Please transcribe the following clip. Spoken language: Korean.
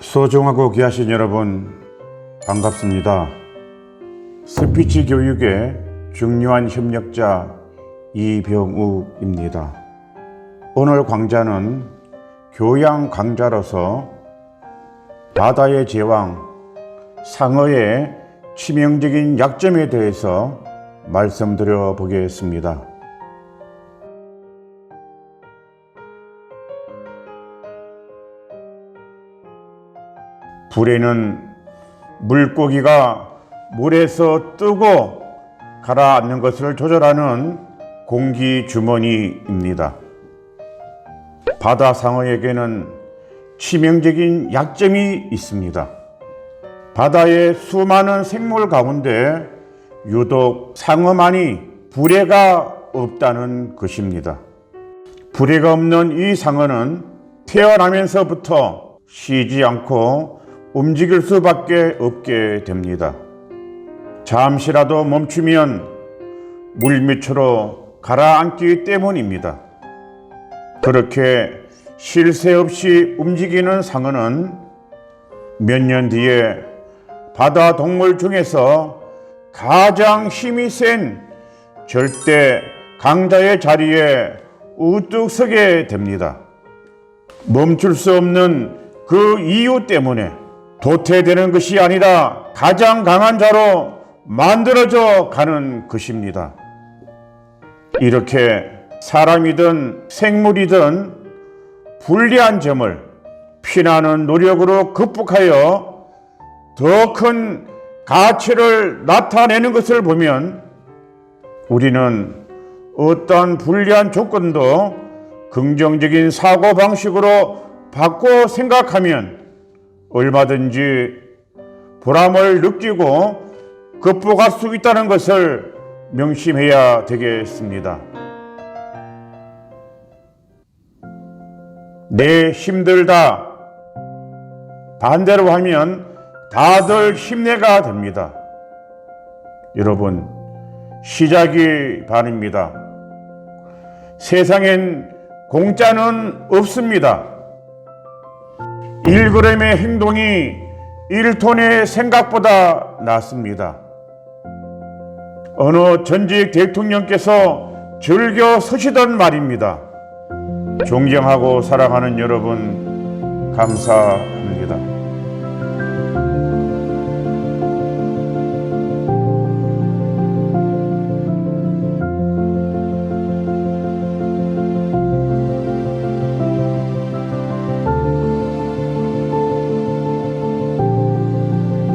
소중하고 귀하신 여러분 반갑습니다. 스피치 교육의 중요한 협력자 이병욱입니다. 오늘 강좌는 교양 강좌로서 바다의 제왕 상어의 치명적인 약점에 대해서 말씀드려 보겠습니다. 불에는 물고기가 물에서 뜨고 가라앉는 것을 조절하는 공기 주머니입니다. 바다 상어에게는 치명적인 약점이 있습니다. 바다의 수많은 생물 가운데 유독 상어만이 불에가 없다는 것입니다. 불에가 없는 이 상어는 태어나면서부터 쉬지 않고 움직일 수밖에 없게 됩니다. 잠시라도 멈추면 물 밑으로 가라앉기 때문입니다. 그렇게 쉴 새 없이 움직이는 상어는 몇 년 뒤에 바다 동물 중에서 가장 힘이 센 절대 강자의 자리에 우뚝 서게 됩니다. 멈출 수 없는 그 이유 때문에 도태되는 것이 아니라 가장 강한 자로 만들어져 가는 것입니다. 이렇게 사람이든 생물이든 불리한 점을 피나는 노력으로 극복하여 더큰 가치를 나타내는 것을 보면 우리는 어떤 불리한 조건도 긍정적인 사고 방식으로 바꿔 생각하면 얼마든지 보람을 느끼고 극복할 수 있다는 것을 명심해야 되겠습니다. 내 힘들다. 반대로 하면 다들 힘내가 됩니다. 여러분, 시작이 반입니다. 세상엔 공짜는 없습니다. 1g의 행동이 1톤의 생각보다 낫습니다. 어느 전직 대통령께서 즐겨 서시던 말입니다. 존경하고 사랑하는 여러분, 감사합니다.